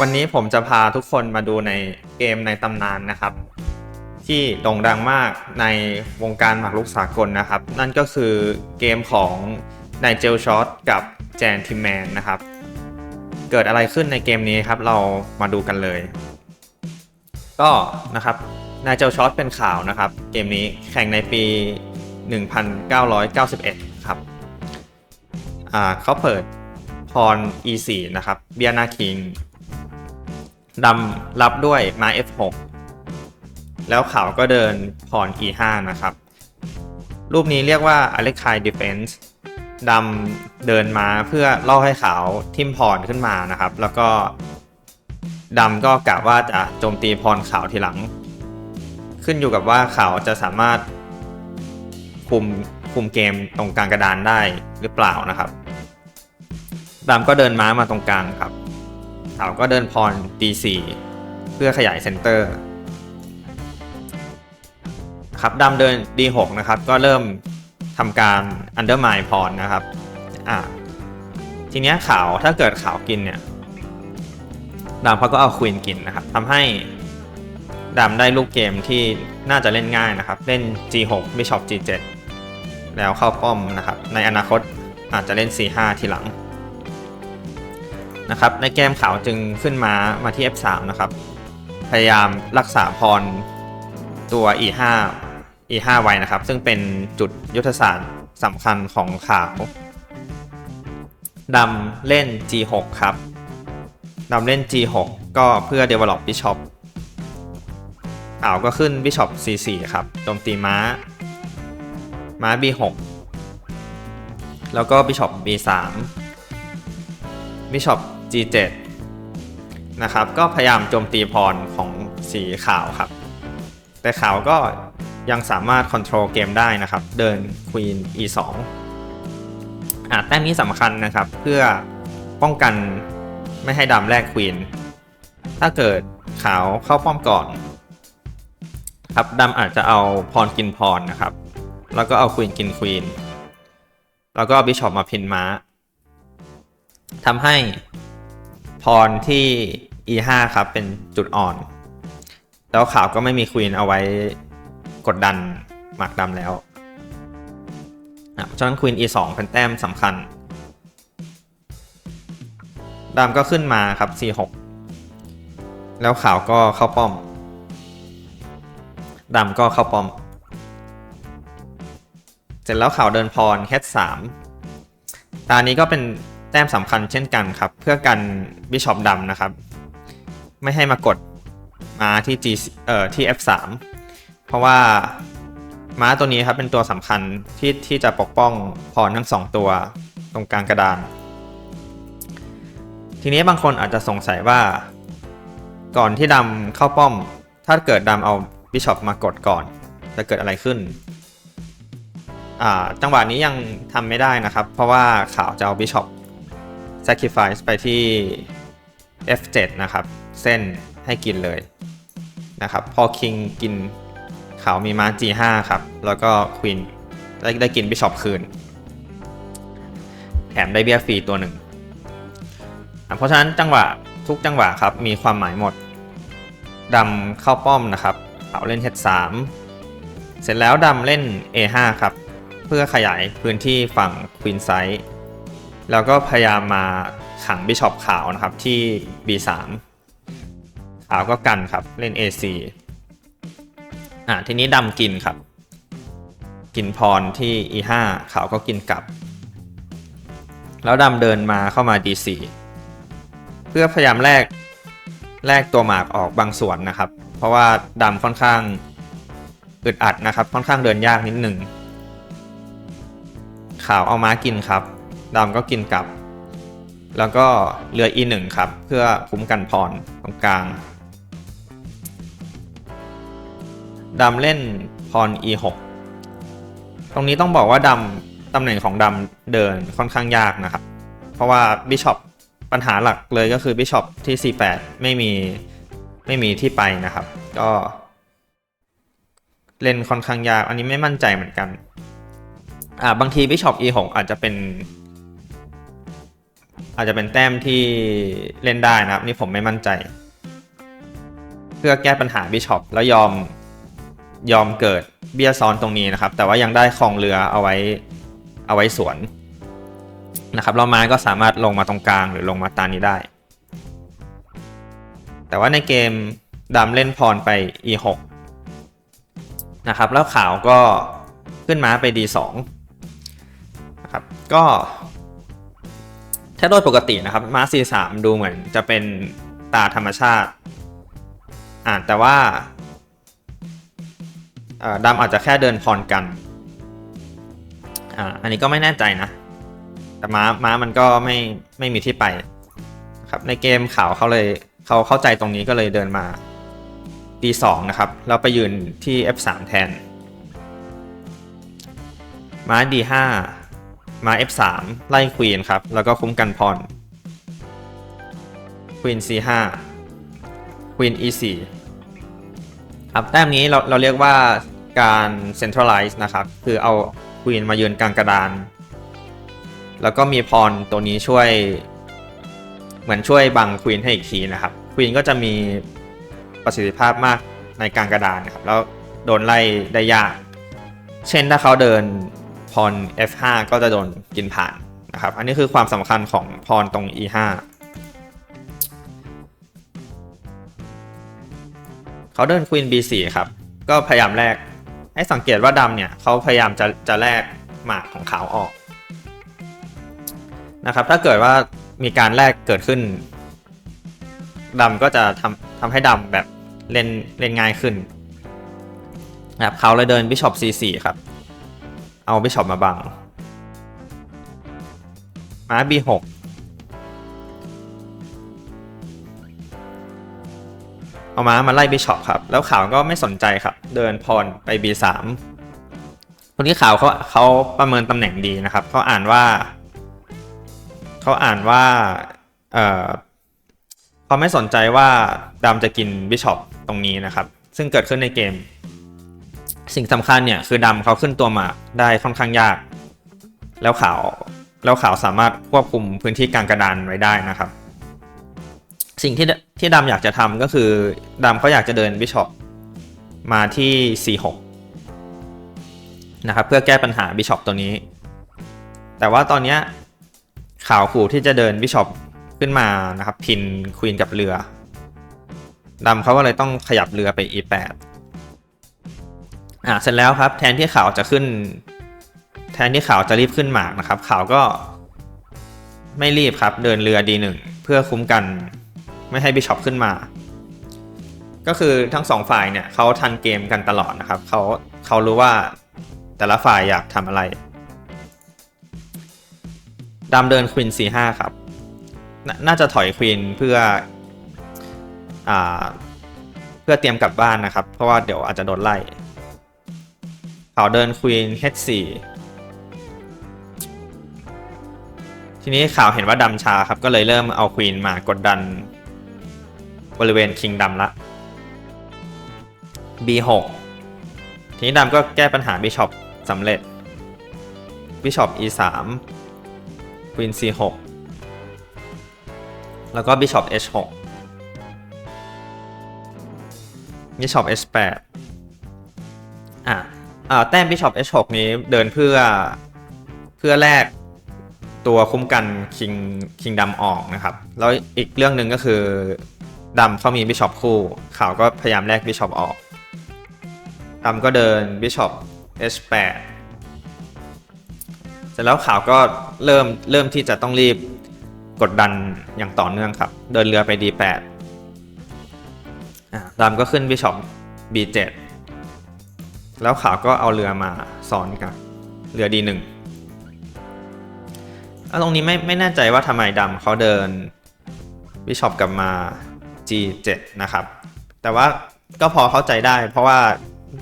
วันนี้ผมจะพาทุกคนมาดูในเกมในตำนานนะครับ ที่โด่งดังมากในวงการหมากรุกสากลนะครับ นั่นก็คือเกมของนายเจลชอตกับแจนทิมแมนนะครับ เกิดอะไรขึ้นในเกมนี้ครับ เรามาดูกันเลย ก็นะครับนายเจลชอตเป็นข่าวนะครับ เกมนี้แข่งในปี 1991 ครับอ่าเขาเปิด พร e4 นะครับ เบียนาคิงดำรับด้วยม้า f6 แล้วขาวก็เดินพร e5 นะครับ รูปนี้เรียกว่า a l e c h i defense ดำเดินมาเพื่อล่อให้ขาวทิมพรขึ้นมานะครับ แล้วก็ดำก็กะว่าจะโจมตีพรขาวทีหลัง ขึ้นอยู่กับว่าขาวจะสามารถคุมคุมเกมตรงกลางกระดานได้หรือเปล่านะครับ ดำก็เดินม้ามาตรงกลางครับขาวก็เดินพร d4 เพื่อขยายเซนเตอร์ครับดำเดิน d6 นะครับ ก็เริ่มทำการ undermine พรนะครับ อ่าทีเนี้ยขาวถ้าเกิดขาวกินเนี่ยดำเขาก็เอาควีนกินนะครับทำให้ดำได้ลูกเกมที่น่าจะเล่นง่ายนะครับ เล่น g6 bishop g7 แล้วเข้าป้อมนะครับ ในอนาคตอาจจะเล่น c5 ทีหลัง นะครับในเกมขาวจึงขึ้นมามาที่ F3 นะครับ พยายามรักษาพรตัว E5 E5 ไว้นะครับ ซึ่งเป็นจุดยุทธศาสตร์สำคัญของขาวดำเล่น G6 ครับดำเล่น G6 ก็เพื่อ develop bishop ขาวก็ขึ้น bishop C4 ครับโจมตีม้า ม้า B6 แล้วก็ bishop B3 บิชอป G7 นะครับ ก็พยายามโจมตีพรของสีขาวครับ แต่ขาวก็ยังสามารถค o n t r o l เกมได้นะครับ เดิน Queen E2 อะแต้มนี้สำคัญนะครับ เพื่อป้องกันไม่ให้ดำแลก Queen ถ้าเกิดขาวเข้าป้อมก่อนครับดำอาจจะเอาพรกินพรนะครับ แล้วก็เอา Queen กิน Queen แล้วก็บิชอปมาพินม้า ทำให้พรที่ e5 ครับเป็นจุดอ่อน แล้วขาวก็ไม่มีควีนเอาไว้กดดันหมากดำแล้วนะเพราะฉะนั้นควีน e2 เป็นแต้มสำคัญดำก็ขึ้นมาครับ c6 แล้วขาวก็เข้าป้อมดำก็เข้าป้อม เสร็จแล้วขาวเดินพร h3 ตานี้ก็เป็น แต้มสำคัญเช่นกันครับ เพื่อกันบิชอปดำนะครับ ไม่ให้มากดม้าที่ G เอ่อที่ F3 เพราะว่าม้าตัวนี้ครับเป็นตัวสำคัญที่ที่จะปกป้องพรทั้งสองตัวตรงกลางกระดาน ทีนี้บางคนอาจจะสงสัยว่า ก่อนที่ดำเข้าป้อม ถ้าเกิดดำเอาบิชอปมากดก่อน จะเกิดอะไรขึ้นจังหวะนี้ยังทำไม่ได้นะครับ เพราะว่าขาวจะเอาบิชอป sacrifice ไปที่ F7 นะครับ เส้นให้กินเลยนะครับ พอ King กินขาวมีม้า G5 ครับ แล้วก็ Queen ได้ได้กิน Bishop คืน แถมได้เบี้ยฟรีตัวหนึ่ง เพราะฉะนั้นจังหวะทุกจังหวะครับ มีความหมายหมดดำเข้าป้อมนะครับเขาเล่น H3 เสร็จแล้วดำเล่น A5 ครับ เพื่อขยายพื้นที่ฝั่ง Queen Side แล้วก็พยายามมาขังบิชอปขาวนะครับที่ B3 ขาวก็กันครับเล่น AC อ่าทีนี้ดำกินครับ กินพรที่ E5 ขาวก็กินกลับ แล้วดำเดินมาเข้ามา D4 เพื่อพยายามแลกแลกตัวหมากออกบางส่วนนะครับ เพราะว่าดำค่อนข้างอึดอัดนะครับ ค่อนข้างเดินยากนิดหนึ่งขาวเอาม้ากินครับ ดำก็กินกลับ แล้วก็เรือ e 1ครับ เพื่อคุ้มกันพรตรงกลางดำเล่นพร e 6 ตรงนี้ต้องบอกว่าดำตำแหน่งของดำเดินค่อนข้างยากนะครับ เพราะว่าบิชอปปัญหาหลักเลยก็คือบิชอปที่ c8 ไม่มีไม่มีที่ไปนะครับ ก็ เล่นค่อนข้างยาก อันนี้ไม่มั่นใจเหมือนกัน อ่าบางทีบิชอป e 6 อาจจะเป็น อาจจะเป็นแต้มที่เล่นได้นะครับ นี่ผมไม่มั่นใจ เพื่อแก้ปัญหาบิชอปแล้วยอมยอมเกิดเบี้ยซ้อนตรงนี้นะครับ แต่ว่ายังได้คลองเรือเอาไว้เอาไว้สวนนะครับเรามาก็สามารถลงมาตรงกลางหรือลงมาตานี้ได้ แต่ว่าในเกมดำเล่นพรไป e6 นะครับแล้วขาวก็ขึ้นม้าไป d2 นะครับก็ ถ้าโดยปกตินะครับม้า c3 ดูเหมือนจะเป็นตาธรรมชาติอ่าแต่ว่าเอ่อดำอาจจะแค่เดินพรกันอ่าอันนี้ก็ไม่แน่ใจนะ แต่ม้าม้ามันก็ไม่ไม่มีที่ไปครับในเกมขาวเขาเลยเขาเข้าใจตรงนี้ก็เลยเดินมา D2 นะครับ เราไปยืนที่ F3 แทน ม้า D5 มา F3 ไล่ควีนครับ แล้วก็คุ้มกันพรควีน C5 ควีน E4 ครับแต้มนี้เราเราเรียกว่าการ centralize นะครับ คือเอาควีนมายืนกลางกระดาน แล้วก็มีพรตัวนี้ช่วย เหมือนช่วยบังควีนให้อีกทีนะครับควีนก็จะมีประสิทธิภาพมากในกลางกระดานนะครับ แล้วโดนไล่ได้ยาก เช่นถ้าเขาเดิน พร F5 ก็จะโดนกินผ่านนะครับ อันนี้คือความสำคัญของพรตรง E5 เขาเดินควีน B4 ครับ ก็พยายามแลกให้สังเกตว่าดำเนี่ยเขาพยายามจะจะแลกหมากของขาวออกนะครับ ถ้าเกิดว่ามีการแลกเกิดขึ้นดำก็จะทำทำให้ดำแบบเล่นเล่นง่ายขึ้นนะครับเขาเลยเดินบิชอป C4 ครับ เอาบิชอปมาบัง ม้า B6 เอาม้ามาไล่บิชอปครับ แล้วขาวก็ไม่สนใจครับ เดินพรไป B3 คนที่ขาวเขาเขาประเมินตำแหน่งดีนะครับ เขาอ่านว่า เขาอ่านว่าเออเขาไม่สนใจว่าดำจะกินบิชอปตรงนี้นะครับ ซึ่งเกิดขึ้นในเกม สิ่งสำคัญเนี่ยคือดำเขาขึ้นตัวหมากได้ค่อนข้างยาก แล้วขาวแล้วขาวสามารถควบคุมพื้นที่กลางกระดานไว้ได้นะครับ สิ่งที่ที่ดำอยากจะทำก็คือดำเขาอยากจะเดินบิชอปมาที่ C6 นะครับ เพื่อแก้ปัญหาบิชอปตัวนี้ แต่ว่าตอนนี้ขาวขู่ที่จะเดินบิชอปขึ้นมานะครับ พินควีนกับเรือดำเขาก็เลยต้องขยับเรือไป e8 อ่าเสร็จแล้วครับ แทนที่ขาวจะขึ้น แทนที่ขาวจะรีบขึ้นหมากนะครับขาวก็ ไม่รีบครับเดินเรือ D1 เพื่อคุ้มกันไม่ให้บิชอปขึ้นมา ก็คือทั้งสองฝ่ายเนี่ยเขาทันเกมกันตลอดนะครับเขาเขารู้ว่าแต่ละฝ่ายอยากทำอะไรดำเดินควีน C5 ครับนน่าจะถอยควีนเพื่ออเพื่อเตรียมกลับบ้านนะครับ เพราะว่าเดี๋ยวอาจจะโดนไล่ เขาเดินควีน H4 ทีนี้ข่าวเห็นว่าดำชาครับ ก็เลยเริ่มเอาควีนมากดดัน บริเวณคิงดำละ B6 ทีนี้ดำก็แก้ปัญหาบิชอปสำเร็จบิชอป E3 ควีน C6 แล้วก็บิชอป H6 บิชอป H8 อะ อ่าแต้มบิชอป H6 นี้เดินเพื่อเพื่อแลกตัวคุ้มกันคิงคิงดำออกนะครับ แล้วอีกเรื่องหนึ่งก็คือดำเขามีบิชอปคู่ขาวก็พยายามแลกบิชอปออกดำก็เดินบิชอป H8 เสร็จแล้วขาวก็เริ่มเริ่มที่จะต้องรีบกดดันอย่างต่อเนื่องครับ เดินเรือไป D8 อ่าดำก็ขึ้นบิชอป B7 แล้วขาวก็เอาเรือมาซ้อนกับเรือ D1 แล้วตรงนี้ไม่ไม่แน่ใจว่าทำไมดำเขาเดินบิชอปกลับมา G7 นะครับ แต่ว่าก็พอเข้าใจได้เพราะว่า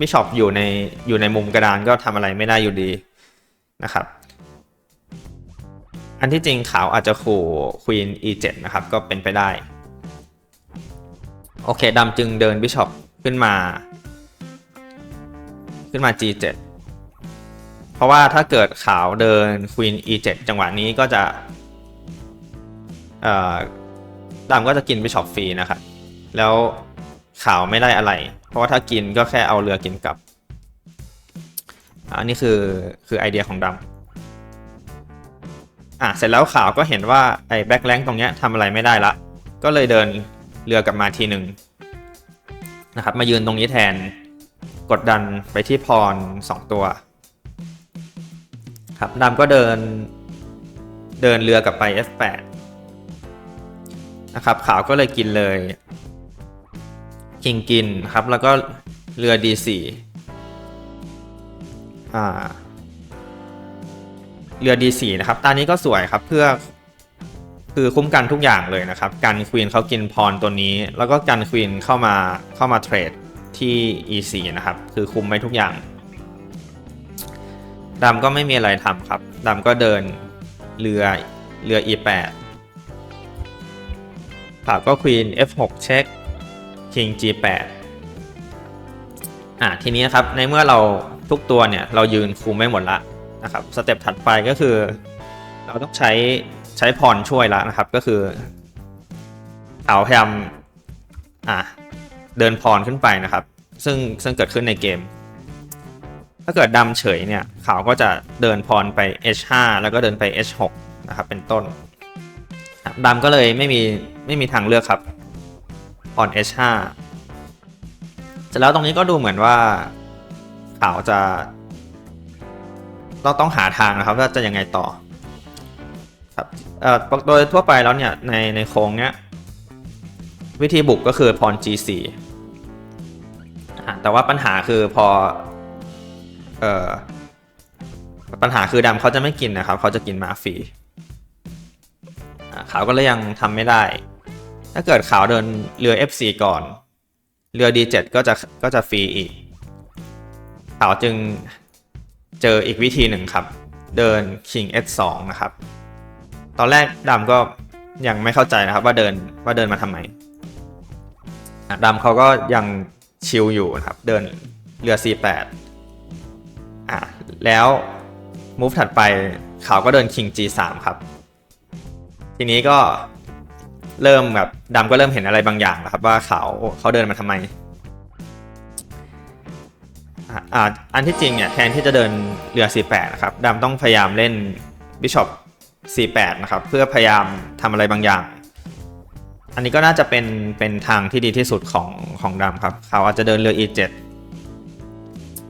บิชอปอยู่ในอยู่ในมุมกระดานก็ทำอะไรไม่ได้อยู่ดีนะครับ อันที่จริงขาวอาจจะขู่ Queen E7 นะครับก็เป็นไปได้ โอเคดำจึงเดินบิชอปขึ้นมา ขึ้นมา G7 เพราะว่าถ้าเกิดขาวเดิน Queen E7 จังหวะนี้ก็จะดำก็จะกินบิชอปฟรีนะครับ แล้วขาวไม่ได้อะไร เพราะว่าถ้ากินก็แค่เอาเรือกินกลับ อันนี้คือคือไอเดียของดำอะเสร็จแล้วขาวก็เห็นว่าไอ้แบ็คแรงตรงเนี้ยทำอะไรไม่ได้ละ ก็เลยเดินเรือกลับมาทีหนึ่งนะครับ มายืนตรงนี้แทน กดดันไปที่พรสองตัวครับดำก็เดินเดินเรือกลับไป F8 นะครับขาวก็เลยกินเลย คิงกินครับแล้วก็เรือ D4 อ่าเรือ D4 นะครับตานี้ก็สวยครับเพื่อคือคุ้มกันทุกอย่างเลยนะครับ กันควีนเขากินพรตัวนี้ แล้วก็กันควีนเข้ามาเข้ามาเทรด ที่ E4 นะครับ คือคุมไว้ทุกอย่างดำก็ไม่มีอะไรทำครับดำก็เดินเรือเรือ E8 ขาวก็ควีน F6 เช็ค King G8 อะทีนี้นครับในเมื่อเราทุกตัวเนี่ยเรายืนคุมไม่หมดละนะครับสเต็ปถัดไปก็คือ เราต้องใช้ใช้พรช่วยแล้วนะครับก็คือเอาพยายามอะ เดินพรขึ้นไปนะครับ ซึ่งซึ่งเกิดขึ้นในเกม ถ้าเกิดดำเฉยเนี่ยขาวก็จะเดินพรไป H5 แล้วก็เดินไป H6 นะครับเป็นต้นดำก็เลยไม่มีไม่มีทางเลือกครับพร H5 เสร็จแล้วตรงนี้ก็ดูเหมือนว่าขาวจะเราต้องหาทางนะครับว่าจะยังไงต่อครับเอ่อโดยทั่วไปแล้วเนี่ยในในโค้งเนี้ย วิธีบุกก็คือพร G4 อ่แต่ว่าปัญหาคือพอเอ่อปัญหาคือดำเขาจะไม่กินนะครับ เขาจะกินมาฟรีขาวก็เลยยังทำไม่ได้ ถ้าเกิดขาวเดินเรือ F4 ก่อน เรือ D7 ก็จะก็จะฟรีอีก ขาวจึงเจออีกวิธีหนึ่งครับ เดิน King S2 นะครับ ตอนแรกดำก็ยังไม่เข้าใจนะครับว่าเดินว่าเดินมาทำไม ดำเขาก็ยังชิลอยู่นะครับ เดินเรือ C8 อะแล้วมูฟถัดไปเขาก็เดิน King G3 ครับ ทีนี้ก็เริ่มแบบดำก็เริ่มเห็นอะไรบางอย่างแล้วครับว่าเขาเขาเดินมาทำไมอะอ่าอันที่จริงเนี่ยแทนที่จะเดินเรือ C8 นะครับดำต้องพยายามเล่นบิชอป C8 นะครับ เพื่อพยายามทำอะไรบางอย่าง อันนี้ก็น่าจะเป็นเป็นทางที่ดีที่สุดของของดำครับ เขาอาจจะเดินเรือ E7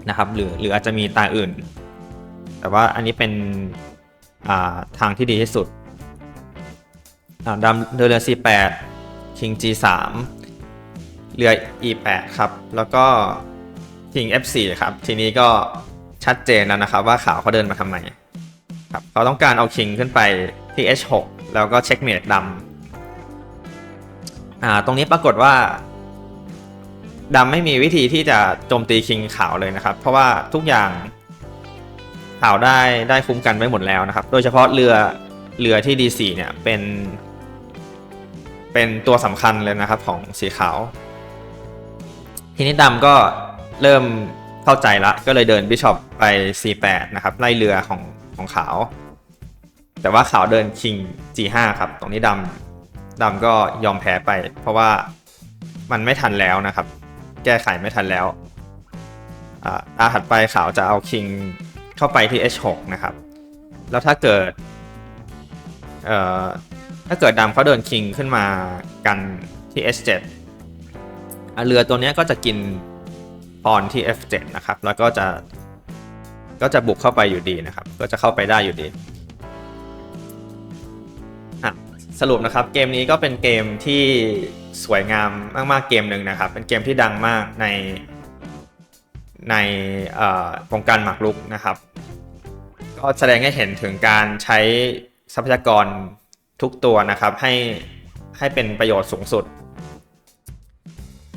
นะครับ หรือหรืออาจจะมีตาอื่น แต่ว่าอันนี้เป็นาทางที่ดีที่สุดอ่าดำเรือ C8 King G3 เรือ E8 ครับ แล้วก็ King F4 ครับ ทีนี้ก็ชัดเจนแล้วนะครับว่าขาวเขาเดินมาทำไมครับเขาต้องการเอา King ขึ้นไปที่ H6 แล้วก็เช็คเมดดำ อ่าตรงนี้ปรากฏว่าดำไม่มีวิธีที่จะโจมตี King ขาวเลยนะครับ เพราะว่าทุกอย่างขาวได้ได้คุ้มกันไว้หมดแล้วนะครับ โดยเฉพาะเรือเรือที่ D4 เนี่ยเป็น เป็นตัวสำคัญเลยนะครับของสีขาว ทีนี้ดำก็เริ่มเข้าใจละ ก็เลยเดินบิชอปไป C8 นะครับไล่เรือของของขาว แต่ว่าขาวเดินคิง G5 ครับ ตรงนี้ดำ ดำก็ยอมแพ้ไป เพราะว่ามันไม่ทันแล้วนะครับ แก้ไขไม่ทันแล้วอ่าตาถัดไปขาวจะเอาคิงเข้าไปที่ H6 นะครับ แล้วถ้าเกิดเอ่อถ้าเกิดดำเขาเดินคิงขึ้นมากันที่ H7 เรือตัวนี้ก็จะกินพรที่ F7 นะครับ แล้วก็จะก็จะบุกเข้าไปอยู่ดีนะครับ ก็จะเข้าไปได้อยู่ดี สรุปนะครับเกมนี้ก็เป็นเกมที่สวยงามมากๆเกมหนึ่งนะครับ เป็นเกมที่ดังมากในในวงการหมากรุกนะครับ ก็แสดงให้เห็นถึงการใช้ทรัพยากรทุกตัวนะครับให้ให้เป็นประโยชน์สูงสุด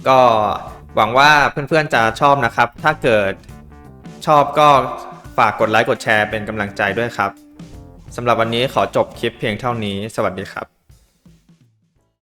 ก็หวังว่าเพื่อนๆจะชอบนะครับ ถ้าเกิดชอบก็ฝากกดไลค์กดแชร์เป็นกำลังใจด้วยครับสำหรับวันนี้ขอจบคลิปเพียงเท่านี้ สวัสดีครับ